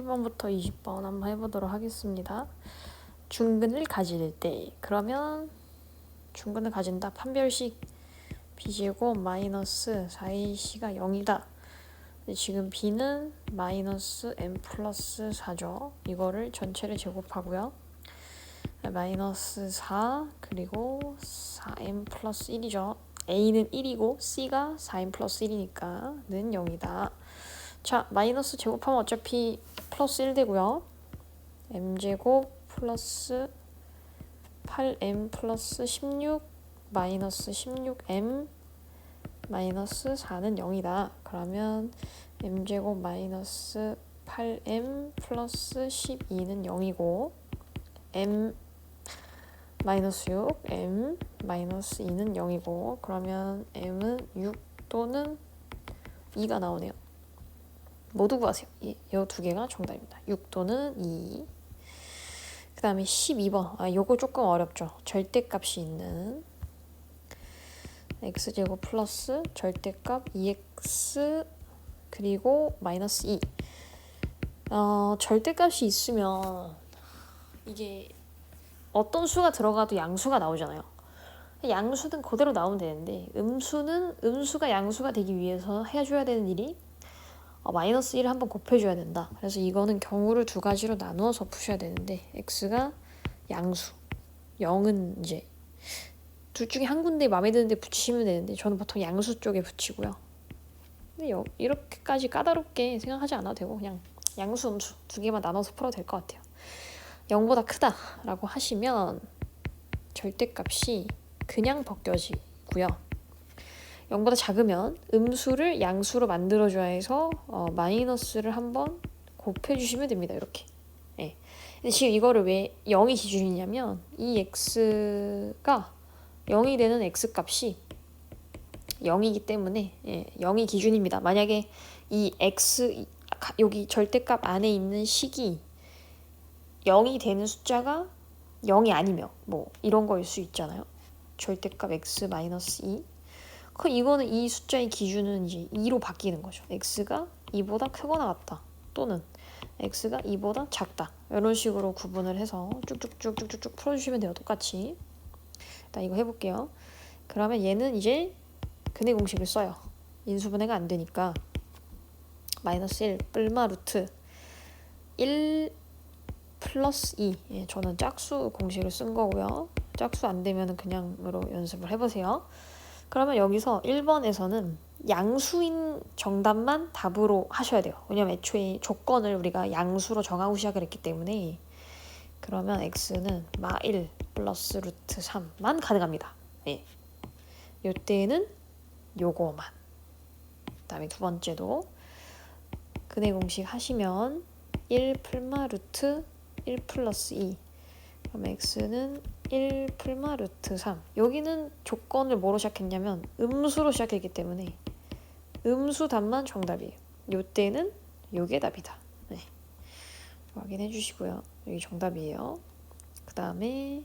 1번부터 20번 한번 해보도록 하겠습니다. 중근을 가질 때 그러면 중근을 가진다 판별식 b제곱 마이너스 4ac가 0이다. 지금 b는 마이너스 m 플러스 4죠. 이거를 전체를 제곱하고요. 마이너스 4 그리고 4m 플러스 1이죠. a는 1이고 c가 4m 플러스 1이니까 는 0이다. 자 마이너스 제곱하면 어차피 플러스 1 되고요. m제곱 플러스 8m 플러스 16 마이너스 16m 마이너스 4는 0이다. 그러면 m제곱 마이너스 8m 플러스 12는 0이고 m 마이너스 6, m 마이너스 2는 0이고 그러면 m은 6 또는 2가 나오네요. 모두 구하세요. 이 두 개가 정답입니다. 6 또는 2. 그 다음에 12번. 아, 요거 조금 어렵죠. 절대값이 있는 x제곱 플러스 절대값 2x 그리고 마이너스 2. 어, 절대값이 있으면 이게 어떤 수가 들어가도 양수가 나오잖아요. 양수는 그대로 나오면 되는데 음수는 음수가 양수가 되기 위해서 해줘야 되는 일이 어, 마이너스 1을 한번 곱해줘야 된다. 그래서 이거는 경우를 두 가지로 나누어서 푸셔야 되는데 x가 양수, 0은 이제 둘 중에 한 군데 마음에 드는데 붙이시면 되는데 저는 보통 양수 쪽에 붙이고요. 근데 여, 이렇게까지 까다롭게 생각하지 않아도 되고 그냥 양수, 음수 두 개만 나눠서 풀어도 될 것 같아요. 0보다 크다라고 하시면 절대값이 그냥 벗겨지고요. 0보다 작으면 음수를 양수로 만들어줘야 해서 어, 마이너스를 한번 곱해주시면 됩니다. 이렇게. 예. 근데 지금 이거를 왜 0이 기준이냐면 이 x가 0이 되는 x값이 0이기 때문에 예, 0이 기준입니다. 만약에 이 x 여기 절대값 안에 있는 식이 0이 되는 숫자가 0이 아니며 뭐 이런 거일 수 있잖아요. 절대값 x 마이너스 2. 그 이거는 이 숫자의 기준은 이제 2로 바뀌는 거죠. x가 2보다 크거나 같다. 또는 x가 2보다 작다. 이런 식으로 구분을 해서 쭉쭉쭉쭉쭉 풀어주시면 돼요. 똑같이. 일단 이거 해볼게요. 그러면 얘는 이제 근해 공식을 써요. 인수분해가 안 되니까 마이너스 1 뿔마 루트 1 플러스 2 예, 저는 짝수 공식을 쓴 거고요. 짝수 안 되면 그냥으로 연습을 해보세요. 그러면 여기서 1번에서는 양수인 정답만 답으로 하셔야 돼요. 왜냐면 애초에 조건을 우리가 양수로 정하고 시작을 했기 때문에 그러면 x는 마1 플러스 루트 3만 가능합니다. 예. 요때는 요거만. 그 다음에 두 번째도 근해 공식 하시면 1 풀마 루트 1 플러스 2 그럼 x는 1 풀마 루트 3 여기는 조건을 뭐로 시작했냐면 음수로 시작했기 때문에 음수 답만 정답이에요. 요때는 요게 답이다. 네. 확인해 주시고요. 여기 정답이에요. 그 다음에